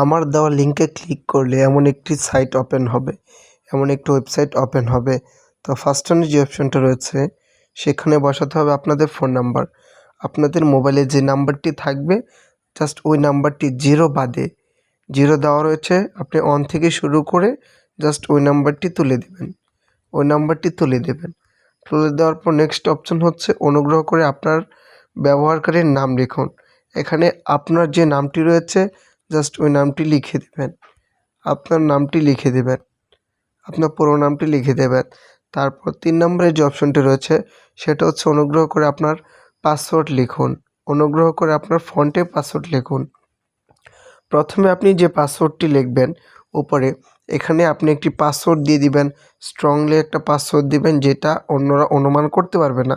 আমার দেওয়া লিঙ্কে ক্লিক করলে এমন একটি সাইট ওপেন হবে, এমন একটি ওয়েবসাইট ওপেন হবে। তো ফার্স্ট টাইমে যে অপশনটা রয়েছে, সেখানে বসাতে হবে আপনাদের ফোন নাম্বার আপনাদের মোবাইলে যে নাম্বারটি থাকবে জাস্ট ওই নাম্বারটি জিরো বাদে জিরো দেওয়া রয়েছে, আপনি অন থেকে শুরু করে জাস্ট ওই নাম্বারটি তুলে দেবেন। ওই নাম্বারটি তুলে দেবেন। তুলে দেওয়ার পর নেক্সট অপশন হচ্ছে অনুগ্রহ করে আপনার ব্যবহারকারীর নাম লিখুন। এখানে আপনার যে নামটি রয়েছে জাস্ট ওই নামটি লিখে দেবেন। আপনার নামটি লিখে দেবেন। আপনার পুরো নামটি লিখে দেবেন। তারপর তিন নম্বরে যে অপশনটি রয়েছে, সেটা হচ্ছে অনুগ্রহ করে আপনার পাসওয়ার্ড লিখুন। অনুগ্রহ করে আপনার ফন্টে পাসওয়ার্ড লিখুন। প্রথমে আপনি যে পাসওয়ার্ডটি লিখবেন, উপরে এখানে আপনি একটি পাসওয়ার্ড দিয়ে দিবেন। স্ট্রংলি একটা পাসওয়ার্ড দিবেন, যেটা অন্যরা অনুমান করতে পারবে না।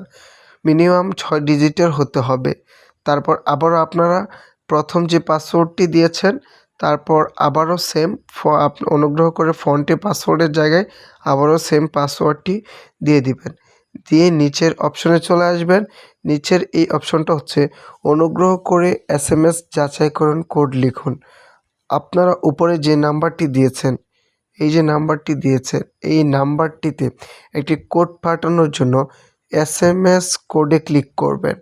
মিনিমাম ছয় ডিজিটের হতে হবে। তারপর আবারও আপনারা প্রথম যে পাসওয়ার্ডটি দিয়েছেন, তারপর আবারও সেম অনুগ্রহ করে ফন্টে পাসওয়ার্ডের জায়গায় আবারও সেম পাসওয়ার্ডটি দিয়ে দিবেন। দিয়ে নিচের অপশনে চলে আসবেন। নিচের এই অপশনটা হচ্ছে অনুগ্রহ করে এস এম এস যাচাইকরণ কোড লিখুন। আপনারা উপরে যে নাম্বারটি দিয়েছেন, এই যে নাম্বারটি দিয়েছেন, এই নাম্বারটিতে একটি কোড পাঠানোর জন্য এস এম এস কোডে ক্লিক করবেন।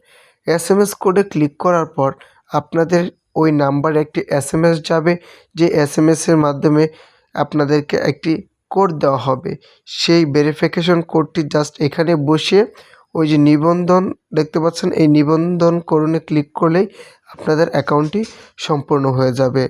এস এম এস কোডে ক্লিক করার পর আপনাদের ওই নাম্বারে একটি এস এম এস যাবে, যে এস এম এসের মাধ্যমে আপনাদেরকে একটি কোড দেওয়া হবে। সেই ভেরিফিকেশন কোডটি জাস্ট এখানে বসিয়ে ওই যে নিবন্ধন দেখতে পাচ্ছেন, এই নিবন্ধন করণে ক্লিক করলেই আপনাদের অ্যাকাউন্টটি সম্পূর্ণ হয়ে যাবে।